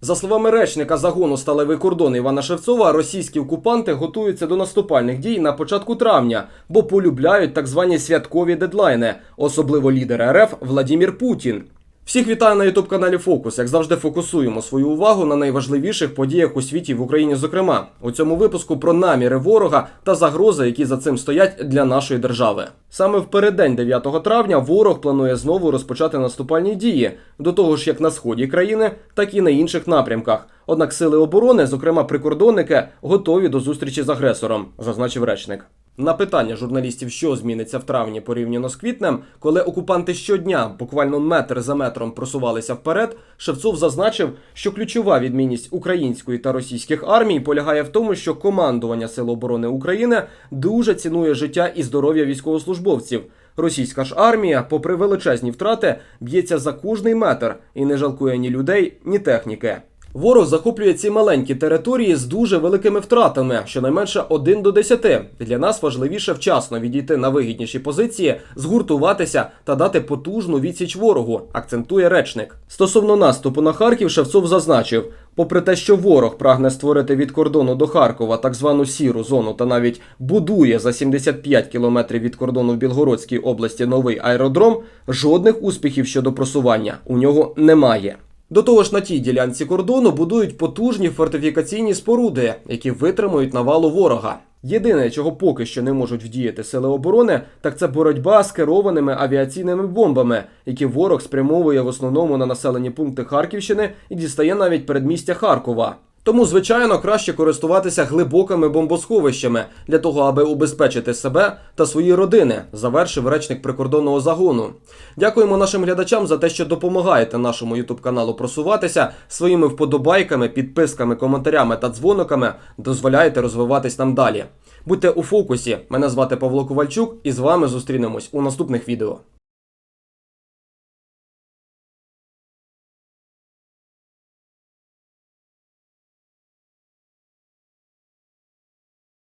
За словами речника загону сталевий кордон Івана Шевцова, російські окупанти готуються до наступальних дій на початку травня, бо полюбляють так звані святкові дедлайни, особливо лідер РФ Владімір Путін. Всіх вітаю на ютуб каналі Фокус. Як завжди, фокусуємо свою увагу на найважливіших подіях у світі в Україні. Зокрема, у цьому випуску про наміри ворога та загрози, які за цим стоять для нашої держави. Саме в переддень 9 травня ворог планує знову розпочати наступальні дії до того ж, як на сході країни, так і на інших напрямках. Однак сили оборони, зокрема прикордонники, готові до зустрічі з агресором, зазначив речник. На питання журналістів, що зміниться в травні порівняно з квітнем, коли окупанти щодня буквально метр за метром просувалися вперед, Шевцов зазначив, що ключова відмінність української та російських армій полягає в тому, що командування Сил оборони України дуже цінує життя і здоров'я військовослужбовців. Російська ж армія, попри величезні втрати, б'ється за кожний метр і не жалкує ні людей, ні техніки. Ворог захоплює ці маленькі території з дуже великими втратами, щонайменше 1 до 10. Для нас важливіше вчасно відійти на вигідніші позиції, згуртуватися та дати потужну відсіч ворогу, акцентує речник. Стосовно наступу на Харків, Шевцов зазначив. Попри те, що ворог прагне створити від кордону до Харкова так звану сіру зону та навіть будує за 75 кілометрів від кордону в Білгородській області новий аеродром, жодних успіхів щодо просування у нього немає. До того ж, на тій ділянці кордону будують потужні фортифікаційні споруди, які витримують навалу ворога. Єдине, чого поки що не можуть вдіяти сили оборони, так це боротьба з керованими авіаційними бомбами, які ворог спрямовує в основному на населені пункти Харківщини і дістає навіть передмістя Харкова. Тому, звичайно, краще користуватися глибокими бомбосховищами для того, аби убезпечити себе та свої родини, завершив речник прикордонного загону. Дякуємо нашим глядачам за те, що допомагаєте нашому ютуб каналу просуватися своїми вподобайками, підписками, коментарями та дзвониками. Дозволяєте розвиватись нам далі. Будьте у фокусі. Мене звати Павло Ковальчук, і з вами зустрінемось у наступних відео.